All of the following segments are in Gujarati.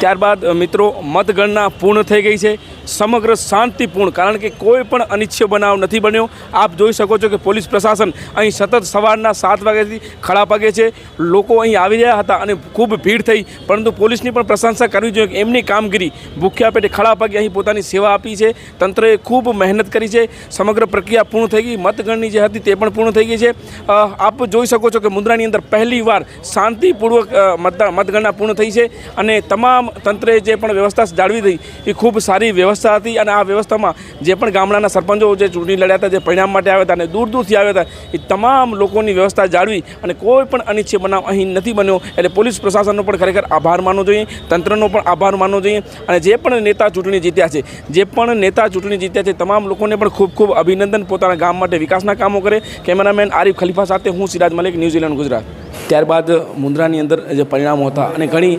ત્યારબાદ મિત્રો મતગણના પૂર્ણ થઈ ગઈ છે. સમગ્ર શાંતિપૂર્ણ, કારણ કે કોઈ પણ અનિચ્છ્ય બનાવ નથી બન્યો. આપ જોઈ શકો છો કે પોલીસ પ્રશાસન અહીં સતત સવારના સાત વાગ્યાથી ખડા પગે છે. લોકો અહીં આવી રહ્યા હતા અને ખૂબ ભીડ થઈ, પરંતુ પોલીસની પણ પ્રશંસા કરવી જોઈએ એમની કામગીરી ભૂખ્યા પેટે ખડા પગે અહીં પોતાની સેવા આપી છે. તંત્રએ ખૂબ મહેનત કરી છે. સમગ્ર પ્રક્રિયા પૂર્ણ થઈ ગઈ. મતગણની જે હતી તે પણ પૂર્ણ થઈ ગઈ છે. આપ જોઈ શકો છો કે મુન્દ્રાની અંદર પહેલી વાર શાંતિપૂર્વક મતદાન મતગણના પૂર્ણ થઈ છે અને તમામ તંત્રએ જે પણ વ્યવસ્થા જાળવી હતી એ ખૂબ સારી વ્યવસ્થા હતી અને આ વ્યવસ્થામાં જે પણ ગામડાના સરપંચો જે ચૂંટણી લડ્યા હતા, જે પરિણામ માટે આવ્યા હતા અને દૂર દૂરથી આવ્યા હતા, એ તમામ લોકોની વ્યવસ્થા જાળવી અને કોઈ પણ અનિચ્છે બનાવ અહીં નથી બન્યો. એટલે પોલીસ પ્રશાસનનો પણ ખરેખર આભાર માનવો જોઈએ, તંત્રનો પણ આભાર માનવો જોઈએ અને જે પણ નેતા ચૂંટણી જીત્યા છે, જે પણ નેતા ચૂંટણી જીત્યા છે, તમામ લોકોને પણ ખૂબ ખૂબ અભિનંદન પોતાના ગામ માટે વિકાસના કામો કરે. કેમેરામેન આરિફ ખલીફા સાથે હું સિરાજ મલિક, ન્યૂઝીલેન્ડ, ગુજરાત. ત્યારબાદ મુન્દ્રાની અંદર જે પરિણામો હતા અને ઘણી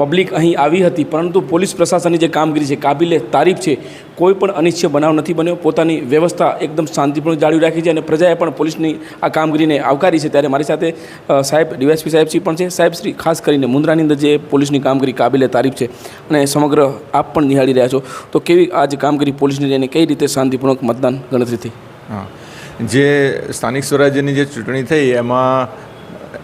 પબ્લિક અહીં આવી હતી, પરંતુ પોલીસ પ્રશાસનની જે કામગીરી છે, કાબિલે તારીફ છે, કોઈ પણ અનિચ્છ્ય બનાવ નથી બન્યો. પોતાની વ્યવસ્થા એકદમ શાંતિપૂર્ણ જાળવી રાખી છે અને પ્રજાએ પણ પોલીસની આ કામગીરીને આવકારી છે. ત્યારે મારી સાથે સાહેબ ડીવાયસપી સાહેબશ્રી પણ છે. સાહેબ શ્રી, ખાસ કરીને મુન્દ્રાની અંદર જે પોલીસની કામગીરી કાબિલે તારીફ છે અને સમગ્ર આપ પણ નિહાળી રહ્યા છો. તો કેવી આ જે કામગીરી પોલીસની રહીને કઈ રીતે શાંતિપૂર્વક મતદાન ગણતરીથી? હા. જે સ્થાનિક સ્વરાજ્યની જે ચૂંટણી થઈ, એમાં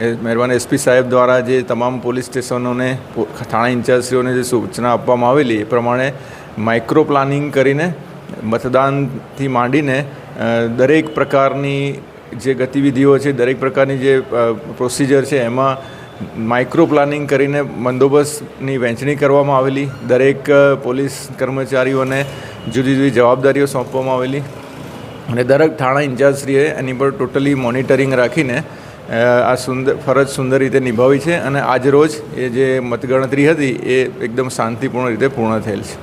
મહેરબાન એસપી સાહેબ દ્વારા જે તમામ પોલીસ સ્ટેશનોને થાણા ઇન્ચાર્જશ્રીઓને જે સૂચના આપવામાં આવેલી, એ પ્રમાણે માઇક્રો પ્લાનિંગ કરીને, મતદાનથી માંડીને દરેક પ્રકારની જે ગતિવિધિઓ છે, દરેક પ્રકારની જે પ્રોસિજર છે, એમાં માઇક્રો પ્લાનિંગ કરીને બંદોબસ્તની વહેંચણી કરવામાં આવેલી, દરેક પોલીસ કર્મચારીઓને જુદી જુદી જવાબદારીઓ સોંપવામાં આવેલી અને દરેક થાણા ઇન્ચાર્જશ્રીએ એની પર ટોટલી મોનિટરિંગ રાખીને આ સુંદર ફરજ સુંદર રીતે નિભાવી છે અને આજ રોજ એ જે મતગણતરી હતી એ એકદમ શાંતિપૂર્ણ રીતે પૂર્ણ થયેલ છે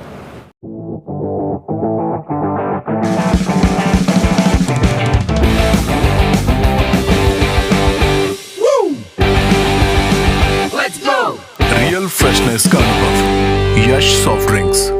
रियल फ्रेशनेस का अनुभव यश सॉफ्ट ड्रिंक्स